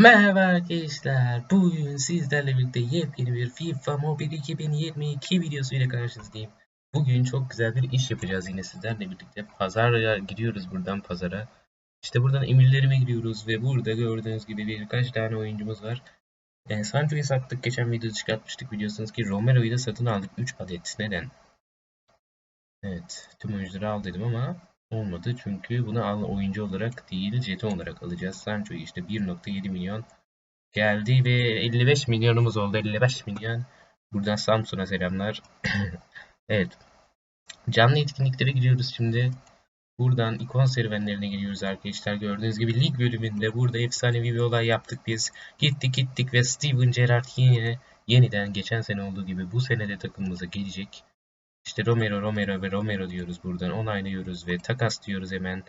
Merhaba arkadaşlar. Bugün sizlerle birlikte yepyeni bir FIFA Mobile 2022 videosu ile karşınızdayım. Bugün çok güzel bir iş yapacağız yine sizlerle birlikte. Pazara gidiyoruz buradan pazara. İşte buradan emirlerime giriyoruz ve burada gördüğünüz gibi birkaç tane oyuncumuz var. E, Sancho'yu sattık. Geçen videoda çıkartmıştık biliyorsunuz ki Romero'yu da satın aldık 3 adet. Neden? Evet. Tüm oyuncuları al ama olmadı. Çünkü bunu al oyuncu olarak değil jeton olarak alacağız. Sancho'yu işte 1.7 milyon geldi ve 55 milyonumuz oldu. 55 milyon. Buradan Samsun'a selamlar. evet. Canlı etkinliklere giriyoruz şimdi. Buradan ikon serüvenlerine giriyoruz arkadaşlar. Gördüğünüz gibi lig bölümünde burada efsanevi bir olay yaptık biz. Gittik gittik ve Steven Gerrard yine yeniden geçen sene olduğu gibi bu sene de takımımıza gelecek. İşte Romero, Romero ve Romero diyoruz buradan. Onaylıyoruz ve takas diyoruz hemen.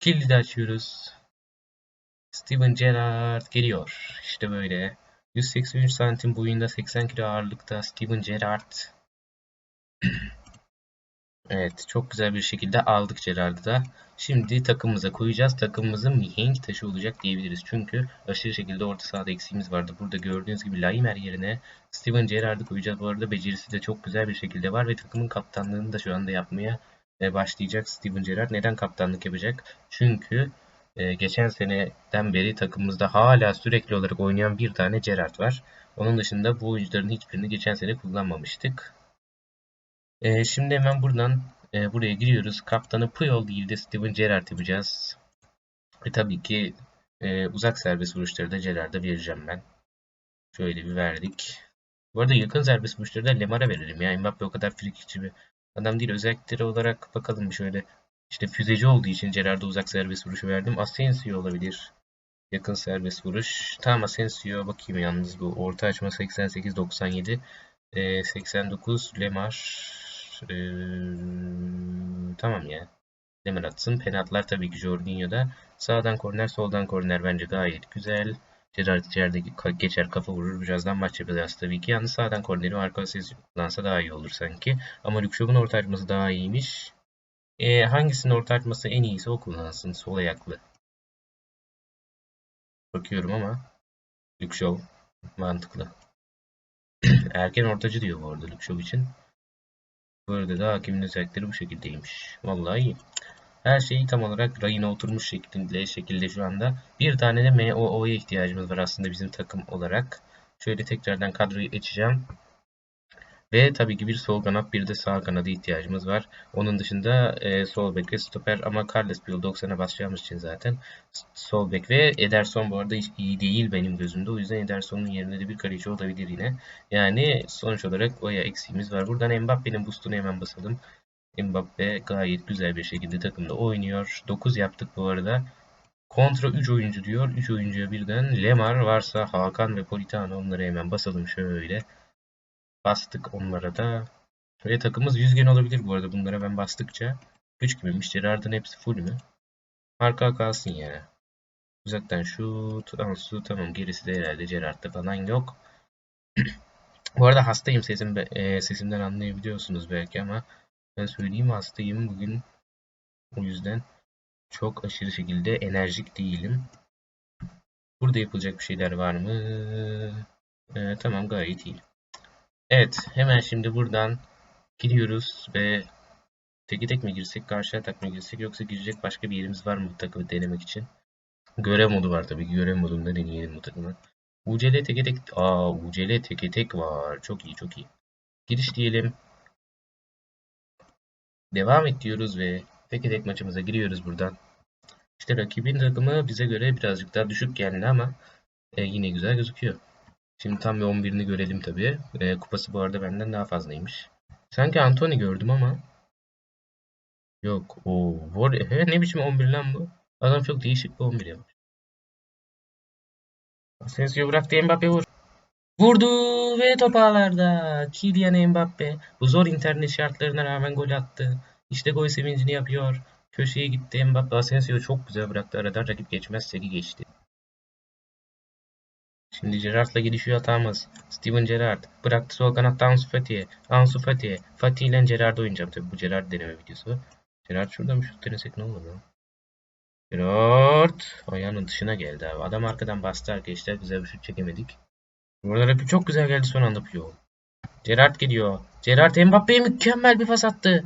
Kilidi açıyoruz. Steven Gerrard geliyor. İşte böyle. 183 santim boyunda 80 kilo ağırlıkta Steven Gerrard. evet çok güzel bir şekilde aldık Gerrard'ı da. Şimdi takımımıza koyacağız. Takımımızın mihenk taşı olacak diyebiliriz. Çünkü aşırı şekilde orta sahada eksiğimiz vardı. Burada gördüğünüz gibi Laimer yerine Steven Gerrard'ı koyacağız. Bu arada becerisi de çok güzel bir şekilde var ve takımın kaptanlığını da şu anda yapmaya e, başlayacak Steven Gerrard. Neden kaptanlık yapacak? Çünkü e, geçen seneden beri takımımızda hala sürekli olarak oynayan bir tane Gerrard var. Onun dışında bu oyuncuların hiçbirini geçen sene kullanmamıştık. E, şimdi hemen buradan e, buraya giriyoruz. Kaptanı Puyol değil de Steven Gerrard yapacağız. Ve tabii ki e, uzak serbest vuruşları da Gerrard'a vereceğim ben. Şöyle bir verdik. Bu arada yakın serbest vuruşları da Lemar'a verelim. Ya Mbappe o kadar frikikçi bir adam değil. Özellikleri olarak bakalım şöyle. İşte füzeci olduğu için Gerrard'a uzak serbest vuruşu verdim. Asensio olabilir. Yakın serbest vuruş. Tamam Asensio bakayım yalnız bu orta açma 88-97. E, 89 Lemar. E, tamam ya. Lemar atsın. Penaltılar tabii ki Jorginho'da. Sağdan korner, soldan korner bence gayet güzel. Gerard içeride geçer kafa vurur. Birazdan maç yapacağız tabii ki. Yalnız sağdan korneri arka kullansa daha iyi olur sanki. Ama Lükşov'un orta açması daha iyiymiş. E, hangisinin orta açması en iyisi o kullansın. Sol ayaklı. Bakıyorum ama Lükşov mantıklı. Erken ortacı diyor bu arada Lükşov için. Bu arada da hakimin özellikleri bu şekildeymiş. Vallahi iyi. Her şey tam olarak rayına oturmuş şekilde, şekilde şu anda. Bir tane de MOO'ya ihtiyacımız var aslında bizim takım olarak. Şöyle tekrardan kadroyu açacağım. Ve tabii ki bir sol kanat bir de sağ kanada ihtiyacımız var. Onun dışında e, sol bek ve stoper ama Carles Puyol 90'a basacağımız için zaten sol bek ve Ederson bu arada hiç iyi değil benim gözümde. O yüzden Ederson'un yerine de bir kaleci olabilir yine. Yani sonuç olarak oya eksiğimiz var. Buradan Mbappe'nin boostunu hemen basalım. Mbappe gayet güzel bir şekilde takımda oynuyor. 9 yaptık bu arada. Kontra 3 oyuncu diyor. 3 oyuncuya birden Lemar varsa Hakan ve Politano onları hemen basalım şöyle. Bastık onlara da. Ve takımımız 100 gen olabilir bu arada bunlara ben bastıkça. 3 gibiymiş. Gerard'ın hepsi full mü? Marka kalsın yani. Uzaktan şut, Ansu tamam gerisi de herhalde Gerard'da falan yok. bu arada hastayım sesim, e, sesimden anlayabiliyorsunuz belki ama ben söyleyeyim hastayım bugün. O yüzden çok aşırı şekilde enerjik değilim. Burada yapılacak bir şeyler var mı? Ee, tamam gayet iyi. Evet hemen şimdi buradan gidiyoruz ve teki tek mi girsek karşı atak mı girsek yoksa girecek başka bir yerimiz var mı bu takımı denemek için? Görev modu var tabii ki görev modunda deneyelim bu takımı. UCL teke tek, aa UCL teke tek var. Çok iyi çok iyi. Giriş diyelim. Devam et diyoruz ve tek tek maçımıza giriyoruz buradan. İşte rakibin takımı bize göre birazcık daha düşük geldi ama e, yine güzel gözüküyor. Şimdi tam bir 11'ini görelim tabii. E, kupası bu arada benden daha fazlaymış. Sanki Anthony gördüm ama. Yok. o War He, ne biçim 11 lan bu? Adam çok değişik bir 11 yapmış. Asensio bıraktı Mbappe vur. Vurdu ve top ağlarda. Kylian Mbappe bu zor internet şartlarına rağmen gol attı. İşte gol sevincini yapıyor. Köşeye gitti Mbappe. Asensio çok güzel bıraktı. Aradan rakip geçmezse ki geçti. Şimdi Gerrard'la gidişiyor hatamız. Steven Gerrard bıraktı sol kanatta Ansu Fati'ye. Ansu Fati. Fati ile Gerrard oynayacağım tabii bu Gerrard deneme videosu. Gerrard şurada mı şut denesek ne olur lan? Gerard ayağının dışına geldi abi. Adam arkadan bastı arkadaşlar. Güzel bir şut çekemedik. Burada rakip çok güzel geldi son anda Puyol. Gerard gidiyor. Gerard Mbappe'ye mükemmel bir pas attı.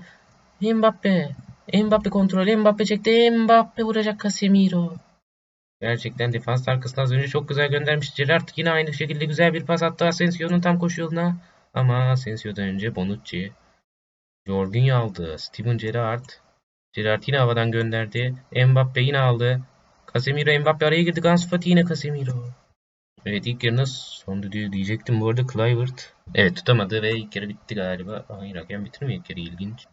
Mbappe. Mbappe kontrol. Mbappe çekti. Mbappe vuracak Casemiro. Gerçekten defans arkasına az önce çok güzel göndermiş. Gerard yine aynı şekilde güzel bir pas attı Asensio'nun tam koşu yoluna. Ama Asensio'dan önce Bonucci. Jorginho aldı. Steven Gerrard. Gerrard yine havadan gönderdi. Mbappe yine aldı. Casemiro Mbappe araya girdi. Ansu Fati yine Casemiro. Evet ilk yarının son düdüğü diyecektim. Bu arada Kluivert evet tutamadı ve ilk yarı bitti galiba. Hayır hakem bitirmiyor ilk yarı ilginç.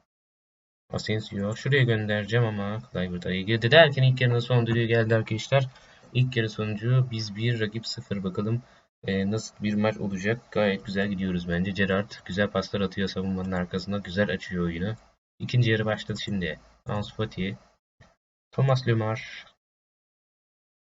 Asensio şuraya göndereceğim ama Kluivert araya girdi derken ilk yarının son düdüğü geldi arkadaşlar. İlk yarı sonucu biz 1 rakip 0 bakalım e, nasıl bir maç olacak. Gayet güzel gidiyoruz bence. Gerrard güzel paslar atıyor savunmanın arkasında. Güzel açıyor oyunu. İkinci yarı başladı şimdi. Ansu Fati. Thomas Lemar.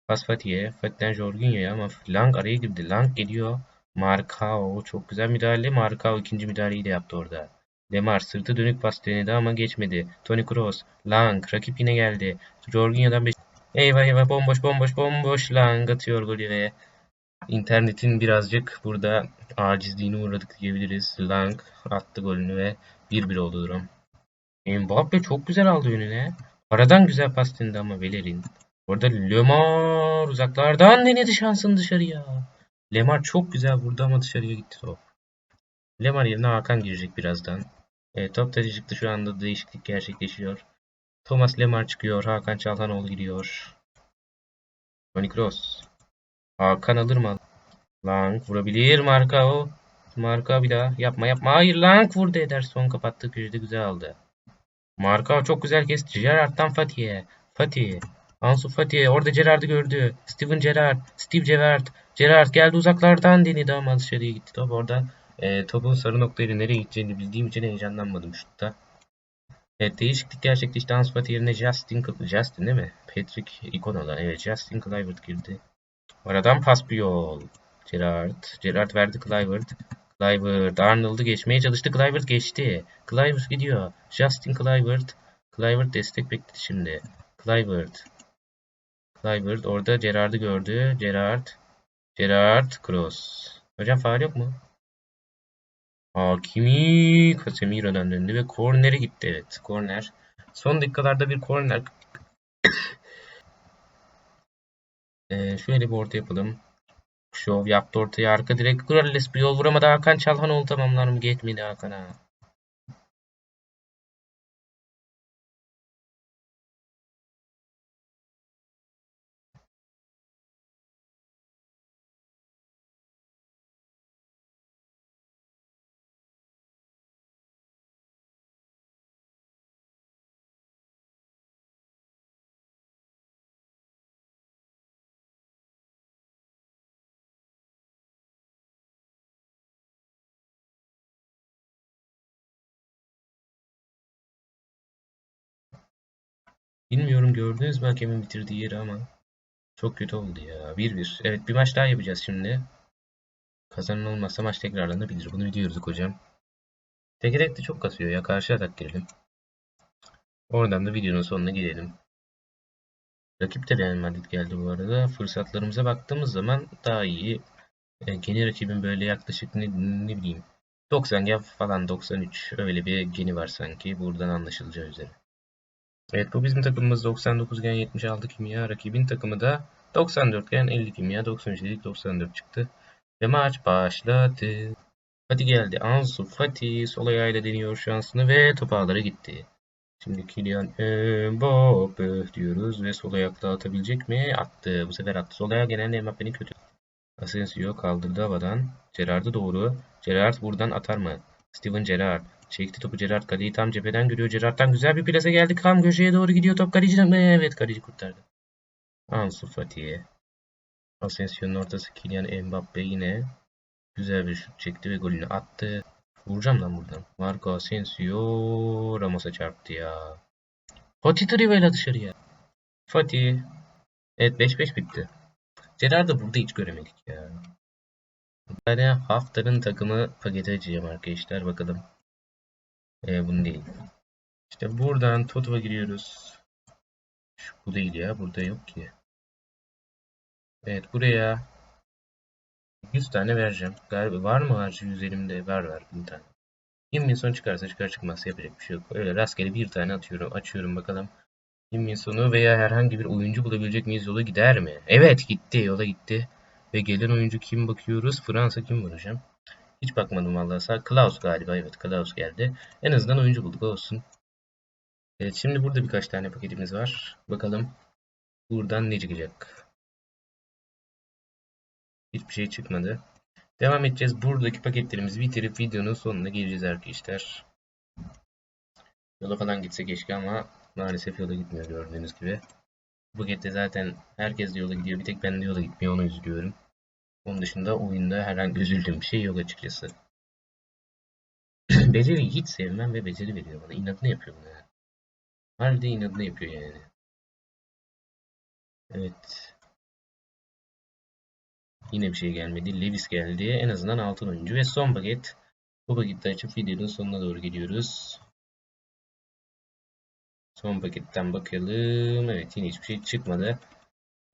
Pas Fati'ye. Fati'den Jorginho'ya ama Lang araya girdi. Lang geliyor. Marcao. Çok güzel müdahale. Marcao ikinci müdahaleyi de yaptı orada. Lemar sırtı dönük pas denedi ama geçmedi. Toni Kroos. Lang. Rakip yine geldi. Jorginho'dan beş... Eyvah eyvah bomboş bomboş bomboş. Lang atıyor golü ve internetin birazcık burada acizliğine uğradık diyebiliriz. Lang attı golünü ve 1-1 oldu durum. Mbappe çok güzel aldı önüne. Aradan güzel pas denedi ama Bellerin. Orada Lemar uzaklardan denedi şansını dışarıya. Lemar çok güzel vurdu ama dışarıya gitti top. Lemar yerine Hakan girecek birazdan. E, top taşı çıktı şu anda değişiklik gerçekleşiyor. Thomas Lemar çıkıyor. Hakan Çalhanoğlu giriyor. Toni Kroos. Hakan alır mı? Lang vurabilir Marka Marka bir daha. Yapma yapma. Hayır Lang vurdu Ederson kapattı. Köşede güzel aldı. Marka çok güzel kesti. Gerrard'dan Fatih'e. Fatih. Ansu Fati orada Gerrard'ı gördü. Steven Gerrard, Steve Gerrard. Gerrard geldi uzaklardan denedi ama dışarıya gitti top. Orada e, topun sarı noktayla nereye gideceğini bildiğim için heyecanlanmadım şutta. Evet değişiklik gerçekleşti. Fati yerine Justin, Justin değil mi? Patrick Ikonola. Evet Justin Kluivert girdi. Aradan pas bir yol. Gerrard. Gerrard verdi Kluivert. Kluivert. Arnold'u geçmeye çalıştı. Kluivert geçti. Kluivert gidiyor. Justin Kluivert. Kluivert destek bekledi şimdi. Kluivert. Kluivert orada Gerard'ı gördü. Gerard. Gerard Kroos. Hocam faal yok mu? Hakimi Casemiro'dan döndü ve kornere gitti. Evet korner. Son dakikalarda bir korner. ee, şöyle bir orta yapalım. Şov yaptı ortaya arka direkt. Grales bir vuramadı. Hakan Çalhanoğlu tamamlar mı? Geçmedi Hakan'a. Bilmiyorum gördünüz mü hakemin bitirdiği yeri ama çok kötü oldu ya. 1-1. Evet bir maç daha yapacağız şimdi. Kazanan olmazsa maç tekrarlanabilir. Bunu biliyoruz hocam. Tek de çok kasıyor ya. Karşı atak girelim. Oradan da videonun sonuna gidelim. Rakip de Real geldi bu arada. Fırsatlarımıza baktığımız zaman daha iyi. E, geni rakibin böyle yaklaşık ne, ne bileyim 90 gen falan 93 öyle bir geni var sanki. Buradan anlaşılacağı üzere. Evet bu bizim takımımız 99 gen 76 kimya. Rakibin takımı da 94 gen 50 kimya. 93 dedik 94 çıktı. Ve maç başladı. Fatih geldi. Ansu Fatih sol ayağıyla deniyor şansını ve top ağlara gitti. Şimdi Kylian Mbappe diyoruz ve sol ayakla atabilecek mi? Attı. Bu sefer attı. Sol ayağı genelde Mbappe'nin kötü. Asensio kaldırdı havadan. Gerard'a doğru. Gerard buradan atar mı? Steven Gerrard. Çekti topu Gerrard. Kaleyi tam cepheden görüyor. Gerrard'dan güzel bir plase geldi. Tam köşeye doğru gidiyor top. Kaleciden evet kaleci kurtardı. Ansu Fati'ye. Asensio'nun ortası Kylian Mbappe yine güzel bir şut çekti ve golünü attı. Vuracağım lan buradan. Marco Asensio Ramos'a çarptı ya. Fatih Trivela dışarıya. Fatih. Evet 5-5 bitti. Gerard'ı burada hiç göremedik ya. Yani haftanın takımı paketi açacağım arkadaşlar bakalım. Ee, bunu değil. İşte buradan Toto'ya giriyoruz. Bu değil ya. Burada yok ki. Evet buraya 100 tane vereceğim. Galiba var mı harcı 100 elimde? Var var 1000 tane. 20 bin son çıkarsa çıkar çıkmazsa yapacak bir şey yok. Öyle rastgele bir tane atıyorum. Açıyorum bakalım. 20 bin sonu veya herhangi bir oyuncu bulabilecek miyiz? Yola gider mi? Evet gitti. Yola gitti. Ve gelen oyuncu kim bakıyoruz? Fransa kim var hocam? Hiç bakmadım vallahi. Sağ Klaus galiba. Evet Klaus geldi. En azından oyuncu bulduk olsun. Evet şimdi burada birkaç tane paketimiz var. Bakalım buradan ne çıkacak? Hiçbir şey çıkmadı. Devam edeceğiz. Buradaki paketlerimizi bitirip videonun sonuna geleceğiz arkadaşlar. Yola falan gitse keşke ama maalesef yola gitmiyor gördüğünüz gibi. Bu pakette zaten herkes de yola gidiyor. Bir tek ben de yola gitmiyor. Onu üzülüyorum. Onun dışında oyunda herhangi üzüldüğüm bir şey yok açıkçası. Beceriyi hiç sevmem ve beceri veriyor bana. İnadını yapıyor bana yani. Harbiden inadını yapıyor yani. Evet. Yine bir şey gelmedi. Lewis geldi. En azından altın oyuncu. Ve son paket. Bu paketi açıp videonun sonuna doğru gidiyoruz. Son paketten bakalım. Evet yine hiçbir şey çıkmadı.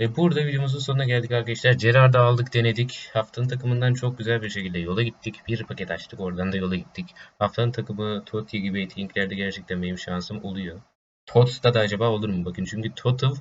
Ve burada videomuzun sonuna geldik arkadaşlar. Gerard'ı aldık denedik. Haftanın takımından çok güzel bir şekilde yola gittik. Bir paket açtık oradan da yola gittik. Haftanın takımı Totti gibi etkinliklerde gerçekten benim şansım oluyor. Tots'ta da acaba olur mu? Bakın çünkü Total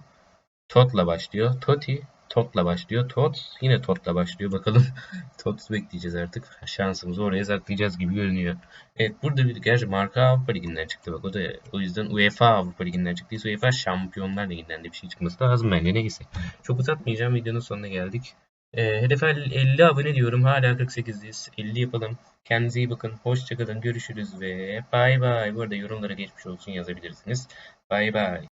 Tot'la başlıyor. Totti Tot'la başlıyor. Tot yine Tot'la başlıyor. Bakalım Tot bekleyeceğiz artık. Şansımızı oraya saklayacağız gibi görünüyor. Evet burada bir gerçi marka Avrupa Ligi'nden çıktı bak. O da o yüzden UEFA Avrupa Ligi'nden çıktıysa UEFA Şampiyonlar Ligi'nden de bir şey çıkması lazım bence. Neyse. Çok uzatmayacağım. Videonun sonuna geldik. E, hedef 50 abone diyorum. Hala 48'deyiz. 50 yapalım. Kendinize iyi bakın. Hoşçakalın. Görüşürüz ve bay bay. Bu arada yorumlara geçmiş olsun yazabilirsiniz. Bay bay.